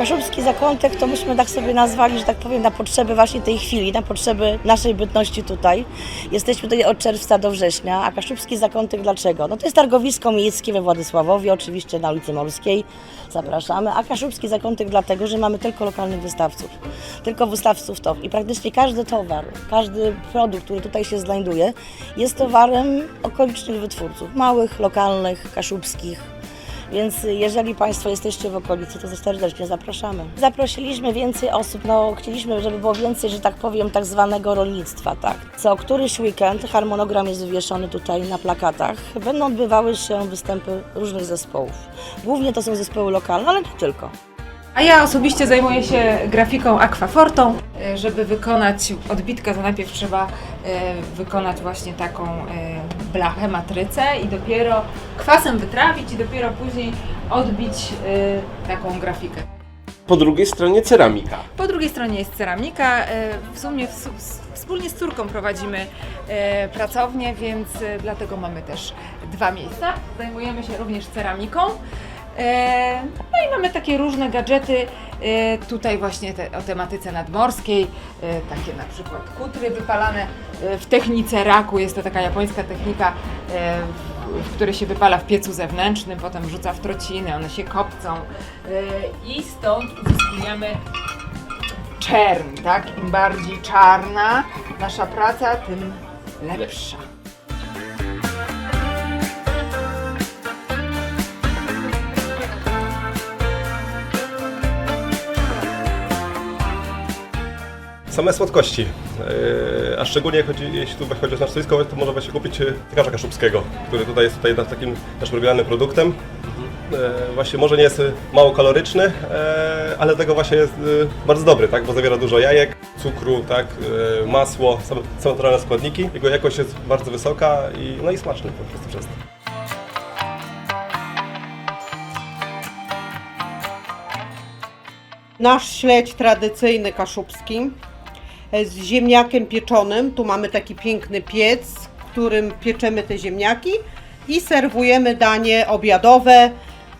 Kaszubski Zakątek to myśmy tak sobie nazwali, że tak powiem, na potrzeby właśnie tej chwili, na potrzeby naszej bytności tutaj. Jesteśmy tutaj od czerwca do września, a Kaszubski Zakątek dlaczego? No to jest targowisko miejskie we Władysławowie, oczywiście na ulicy Morskiej, zapraszamy, a Kaszubski Zakątek dlatego, że mamy tylko lokalnych wystawców, tylko wystawców top i praktycznie każdy towar, każdy produkt, który tutaj się znajduje, jest towarem okolicznych wytwórców, małych, lokalnych, kaszubskich, więc jeżeli Państwo jesteście w okolicy, to serdecznie zapraszamy. Zaprosiliśmy więcej osób, no chcieliśmy, żeby było więcej, że tak powiem, tak zwanego rolnictwa, tak. Co któryś weekend, harmonogram jest wywieszony tutaj na plakatach, będą odbywały się występy różnych zespołów. Głównie to są zespoły lokalne, ale nie tylko. A ja osobiście zajmuję się grafiką aquafortą. E, Żeby wykonać odbitkę, to najpierw trzeba e, wykonać właśnie taką e, blachę, matrycę i dopiero kwasem wytrawić i dopiero później odbić e, taką grafikę. Po drugiej stronie ceramika. Po drugiej stronie jest ceramika. E, W sumie w, s- wspólnie z córką prowadzimy e, pracownię, więc e, dlatego mamy też dwa miejsca. Zajmujemy się również ceramiką. No i mamy takie różne gadżety, e, tutaj właśnie te, o tematyce nadmorskiej, e, takie na przykład kutry wypalane e, w technice raku, jest to taka japońska technika, w- której się wypala w piecu zewnętrznym, potem wrzuca w trociny, one się kopcą i stąd uzyskujemy czerń, tak? Im bardziej czarna nasza praca, tym lepsza. Same słodkości. Yy, a szczególnie chodzi, jeśli tu chodzi o nasze stoisko, to można właśnie kupić yy, tykarza kaszubskiego, który tutaj jest tutaj takim naszym oryginalnym produktem. Yy, właśnie może nie jest mało kaloryczny, ale tego właśnie jest bardzo dobry, tak? bo zawiera dużo jajek, cukru, tak? Masło, same naturalne składniki. Jego jakość jest bardzo wysoka i, no i smaczny po prostu przez to. Nasz śledź tradycyjny kaszubski e, z ziemniakiem pieczonym. Tu mamy taki piękny piec, w którym pieczemy te ziemniaki i serwujemy danie obiadowe.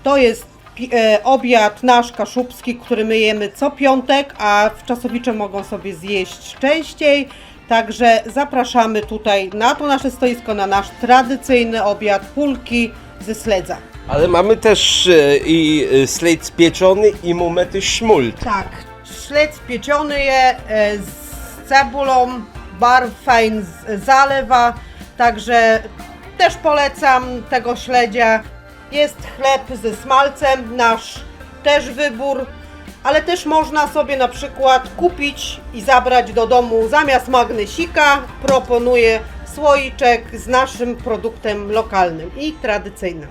To jest e, obiad nasz kaszubski, który my jemy co piątek, a w Czasowicze mogą sobie zjeść częściej. Także zapraszamy tutaj na to nasze stoisko, na nasz tradycyjny obiad pulki ze sledza. Ale mamy też e, i e, slejc pieczony i mumety szmult. Tak, śledź pieczony je e, z cebulą, bardzo fajnie z- zalewa, także też polecam tego śledzia. Jest chleb ze smalcem, nasz też wybór, ale też można sobie na przykład kupić i zabrać do domu zamiast magnesika. Proponuję słoiczek z naszym produktem lokalnym i tradycyjnym.